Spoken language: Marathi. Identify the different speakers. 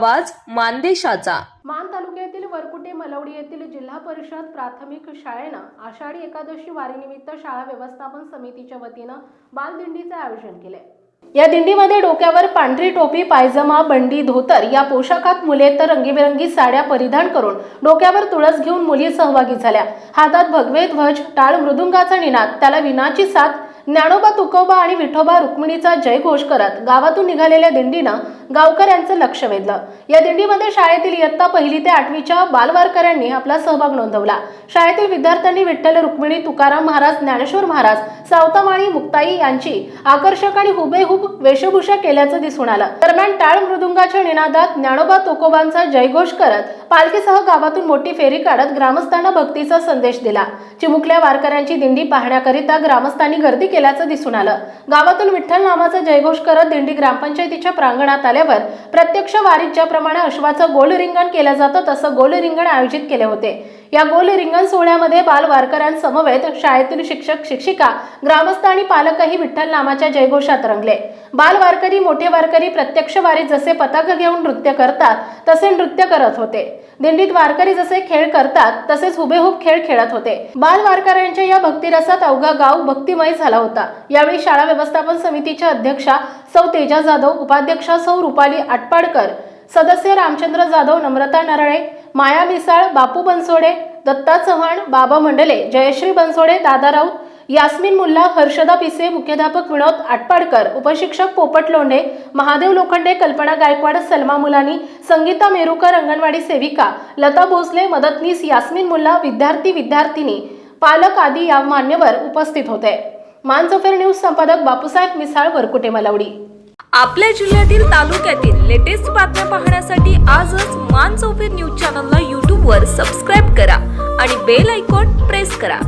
Speaker 1: आवाज मानदेशाचा.
Speaker 2: मान तालुक्यातील वरकुटे मलवडी येथील जिल्हा परिषद प्राथमिक शाळेनं आषाढी एकादशी वारीनिमित्त शाळा व्यवस्थापन समितीच्या वतीनं बालदिंडीचे आयोजन केले या दिंडीमध्ये डोक्यावर पांढरी टोपी पायजमा बंडी धोतर या पोशाखात मुले तर रंगीबेरंगी साड्या परिधान करून डोक्यावर तुळस घेऊन मुली सहभागी झाल्या. हातात भगवे ध्वज टाळ मृदुंगाचा निनाद त्याला विनाची साथ ज्ञानोबा तुकोबा आणि विठोबा रुक्मिणीचा जयघोष करत गावातून निघालेल्या दिंडीनं गावकऱ्यांचं लक्ष वेधलं. या दिंडीमध्ये शाळेतील इयत्ता पहिली ते आठवीच्या बालवारकऱ्यांनी आपला सहभाग नोंदवला. शाळेतील विद्यार्थ्यांनी विठ्ठल रुक्मिणी तुकाराम महाराज ज्ञानेश्वर महाराज सावतामाळी मुक्ताई यांची आकर्षक आणि हुबेहूब वेशभूषा केल्याचं दिसून आलं. दरम्यान टाळ मृदुंगाच्या निनादात ज्ञानोबा तुकोबांचा जयघोष करत पालखीसह गावातून मोठी फेरी काढत ग्रामस्थांना भक्तीचा संदेश दिला. चिमुकल्या वारकऱ्यांची दिंडी पाहण्याकरिता ग्रामस्थांनी गर्दी केल्याचं दिसून आलं. गावातून विठ्ठल नामाचा जयघोष करत दिंडी ग्रामपंचायतीच्या प्रांगणात झाल्यावर प्रत्यक्ष वारीत ज्याप्रमाणे अश्वाचं गोल रिंगण केलं जातं तसं गोल रिंगण आयोजित केले होते. या गोल रिंगण सोहळ्यामध्ये बाल वारकऱ्यांसमवेत शाळेतील शिक्षक शिक्षिका ग्रामस्थ आणि पालकही विठ्ठल नामाच्या जयघोषात रंगले. बाल वारकरी मोठे वारकरी प्रत्यक्ष वारीत जसे पताका घेऊन नृत्य करतात तसे नृत्य करत होते. दिंडीत वारकरी जसे खेळ करतात तसेच हुबेहूब खेळ खेळत होते. बाल वारकऱ्यांच्या या भक्तिरसात अवघा गाव भक्तिमय झाला होता. यावेळी शाळा व्यवस्थापन समितीच्या अध्यक्षा सौ तेजा जाधव उपाध्यक्षा सौ रुपाली आटपाडकर सदस्य रामचंद्र जाधव नम्रता नरळे माया मिसाळ बापू बनसोडे दत्ता चव्हाण बाबा मंडले जयश्री बनसोडे दादा राऊत यास्मिन मुल्ला हर्षदा पिसे मुख्याध्यापक विनोद आटपाडकर उपशिक्षक पोपट लोंढे महादेव लोखंडे कल्पना गायकवाड सलमा मुलानी संगीता मेरुकर अंगणवाडी सेविका लता भोसले मदतनीस यास्मिन मुल्ला विद्यार्थी विद्यार्थिनी पालक आदी या मान्यवर उपस्थित होते. मानसफेर न्यूज संपादक बापूसाहेब मिसाळ वरकुटे मलावडी.
Speaker 1: आपल्या जिल्ह्यातील तालुक्यातील लेटेस्ट बातम्या पाहण्यासाठी आजच मान चौफेर न्यूज चॅनलला यूट्यूबवर सबस्क्राईब करा आणि बेल आयकॉन प्रेस करा.